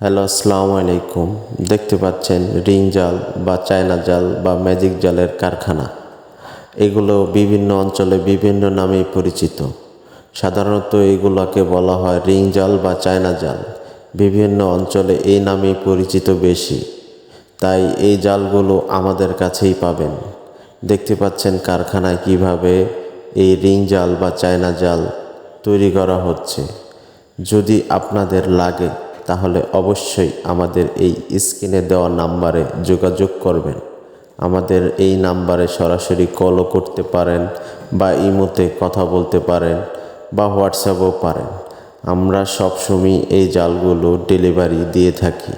Hello, আসসালামু আলাইকুম। দেখতে পাচ্ছেন রিং জাল বা চায়না জাল বা ম্যাজিক জালের কারখানা। এগুলো বিভিন্ন অঞ্চলে বিভিন্ন নামে পরিচিত। সাধারণত এগুলোকে বলা হয় রিং জাল বা চায়না জাল। বিভিন্ন অঞ্চলে এই নামে পরিচিত বেশি। তাই এই জালগুলো আমাদের কাছেই পাবেন। দেখতে পাচ্ছেন কারখানায় কীভাবে এই রিং জাল বা চায়না জাল তৈরি করা হচ্ছে। যদি আপনাদের লাগে তাহলে অবশ্যই আমাদের এই স্ক্রিনে দেওয়া নাম্বারে যোগাযোগ করবেন। আমাদের এই নাম্বারে সরাসরি কলও করতে পারেন বা ইমোতে কথা বলতে পারেন বা হোয়াটসঅ্যাপও পারেন। আমরা সবসময় এই জালগুলো ডেলিভারি দিয়ে থাকি।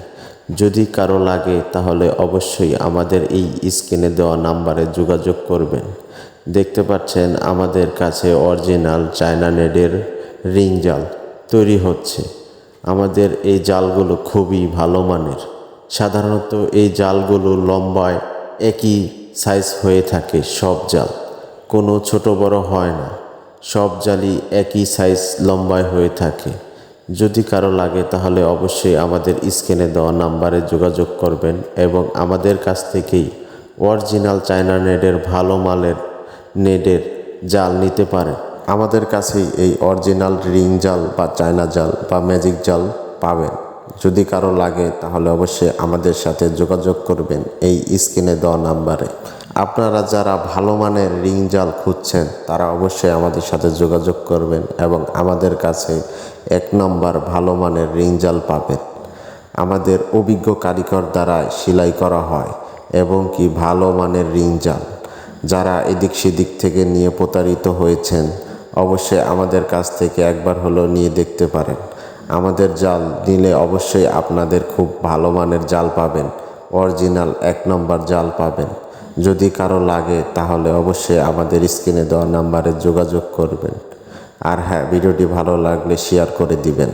যদি কারও লাগে তাহলে অবশ্যই আমাদের এই স্ক্রিনে দেওয়া নাম্বারে যোগাযোগ করবেন। দেখতে পাচ্ছেন আমাদের কাছে অরিজিনাল চায়না নেডের রিং জাল তৈরি হচ্ছে। আমাদের এই জালগুলো খুবই ভালো মানের। সাধারণত এই জালগুলো লম্বায় একই সাইজ হয়ে থাকে সব জাল। কোনো ছোট বড় হয় না। সব জালই একই সাইজ লম্বায় হয়ে থাকে। যদি কারও লাগে তাহলে অবশ্যই আমাদের স্ক্রিনে দেওয়া নাম্বারে যোগাযোগ করবেন এবং আমাদের কাছ থেকেই অরিজিনাল চায়না নেডের ভালো মালের নেডের জাল নিতে পারেন। আমাদের কাছেই এই অরিজিনাল রিং জাল বা চায়না জাল বা ম্যাজিক জাল পাবেন। যদি কারও লাগে, তাহলে অবশ্যই আমাদের সাথে যোগাযোগ করবেন এই স্ক্রিনে দেওয়া নাম্বারে। আপনারা যারা ভালো মানের রিং জাল খুঁজছেন, তারা অবশ্যই আমাদের সাথে যোগাযোগ করবেন এবং আমাদের কাছে এক নম্বর ভালো মানের রিং জাল পাবেন। আমাদের অভিজ্ঞ কারিগর দ্বারা সেলাই করা হয় এবং কি ভালো মানের রিং জাল। যারা এদিক সেদিক থেকে নিয়ে প্রতারিত হয়েছেন অবশ্যই আমাদের কাছ থেকে একবার হলেও নিয়ে দেখতে পারেন। আমাদের জাল নিলে অবশ্যই আপনাদের খুব ভালো মানের জাল পাবেন। অরিজিনাল এক নম্বর জাল পাবেন। যদি কারও লাগে তাহলে অবশ্যই আমাদের স্ক্রিনে দেওয়া নাম্বারে যোগাযোগ করবেন। আর হ্যাঁ ভিডিওটি ভালো লাগলে শেয়ার করে দিবেন।